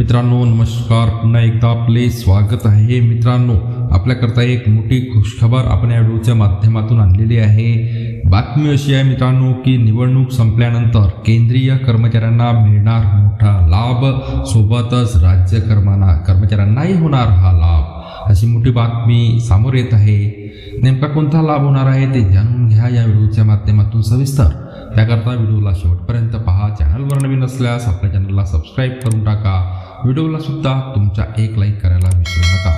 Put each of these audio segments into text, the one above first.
मित्रांनो नमस्कार. पुन्हा एकदा आपले स्वागत आहे. मित्रांनो आपल्याकरता एक मोठी खुशखबर आपण या व्हिडिओच्या माध्यमातून आणलेली आहे. बातमी अशी आहे मित्रांनो की निवडणूक संपल्यानंतर केंद्रीय कर्मचाऱ्यांना मिळणार मोठा लाभ. सोबतच राज्य कर्माना कर्मचाऱ्यांनाही होणार हा लाभ. अशी मोठी बातमी समोर येत आहे. नेमका कोणता लाभ होणार आहे ते जाणून घ्या या व्हिडिओच्या माध्यमातून सविस्तर. त्याकरता व्हिडिओला शेवटपर्यंत पहा. चॅनलवर नवीन असल्यास आपल्या चॅनलला सबस्क्राईब करून टाका. व्हिडिओला सुद्धा तुमच्या एक लाईक करायला विसरू नका.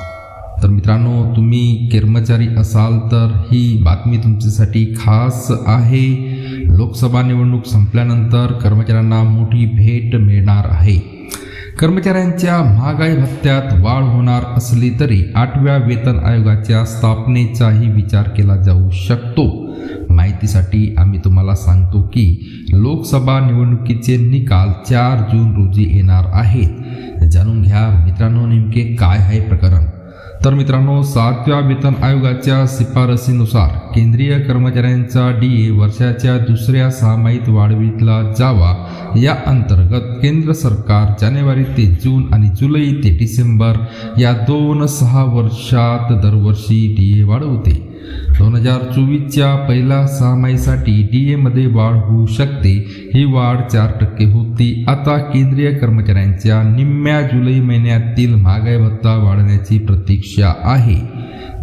तर मित्रांनो तुम्ही कर्मचारी असाल तर ही बातमी तुमच्यासाठी खास आहे. लोकसभा निवडणूक संपल्यानंतर कर्मचाऱ्यांना मोठी भेट मिळणार आहे. कर्मचाऱ्यांच्या महागाई भत्त्यात वाढ होणार असली तरी आठव्या वेतन आयोगाच्या स्थापनेचाही विचार केला जाऊ शकतो. माहितीसाठी आम्ही तुम्हाला सांगतो की लोकसभा निवडणुकीचे निकाल चार जून रोजी येणार आहेत. जाणून घ्या मित्रांनो नेमके काय आहे प्रकरण. तर मित्रांनो सातव्या वेतन आयोगाच्या शिफारसीनुसार केंद्रीय कर्मचाऱ्यांचा डी ए वर्षाच्या दुसऱ्या सहामाहीत वाढविला जावा. या अंतर्गत केंद्र सरकार जानेवारी ते जून आणि जुलै ते डिसेंबर या दोन सहा वर्षात दरवर्षी डी ए वाढवते. दोन हजार चोवीसच्या पहिल्या सहामाहीसाठी डी एमध्ये वाढ होऊ शकते ही वाढ चार टक्के होती. आता केंद्रीय कर्मचाऱ्यांच्या निम्म्या जुलै महिन्यातील महागाई भत्ता वाढण्याची प्रतीक्षा आहे.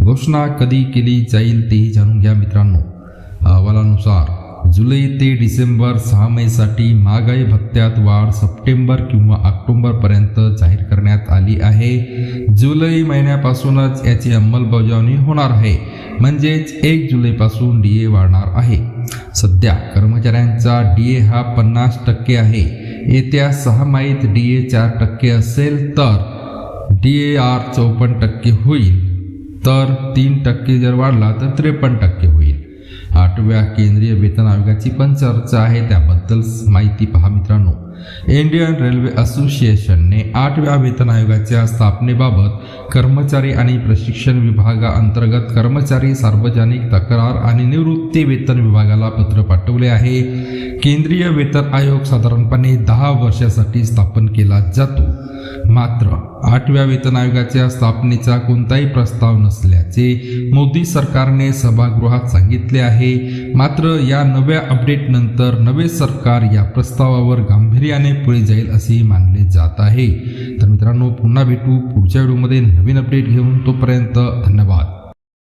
घोषणा कधी केली जाईल तेही जाणून घ्या मित्रांनो. अहवालानुसार जुलै ते डिसेंबर सहा सहामाहीसाठी महागाई भत्त्यात वाढ सप्टेंबर किंवा ऑक्टोबरपर्यंत जाहीर करण्यात आली आहे. जुलै महिन्यापासूनच याची अंमलबजावणी होणार आहे. म्हणजेच एक जुलैपासून डी ए वाढणार आहे. सध्या कर्मचाऱ्यांचा डी ए हा पन्नास टक्के आहे. येत्या सहा माहीत डी ए चार टक्के असेल तर डी ए आर चौपन्न टक्के होईल. तर तीन टक्के जर वाढला तर त्रेपन्न टक्के होईल. आठव्या केंद्रीय वेतन आयोगाची पण चर्चा आहे त्याबद्दल माहिती पहा मित्रांनो. इंडियन रेल्वे असोसिएशनने आठव्या वेतन आयोगाच्या स्थापनेबाबत कर्मचारी आणि प्रशिक्षण विभागाअंतर्गत कर्मचारी सार्वजनिक तक्रार आणि निवृत्ती वेतन विभागाला पत्र पाठवले आहे. केंद्रीय वेतन आयोग साधारणपणे दहा वर्षासाठी स्थापन केला जातो. मात्र आठव्या वेतन आयोगाच्या स्थापनेचा कोणताही प्रस्ताव नसल्याचे मोदी सरकारने सभागृहात सांगितले आहे. मात्र या नव्या अपडेटनंतर नवे सरकार या प्रस्तावावर प्रक्रियाने पुढे जाईल असे मानले जात आहे. तर मित्रांनो पुन्हा भेटू पुढच्या व्हिडिओमध्ये नवीन अपडेट घेऊन तोपर्यंत धन्यवाद.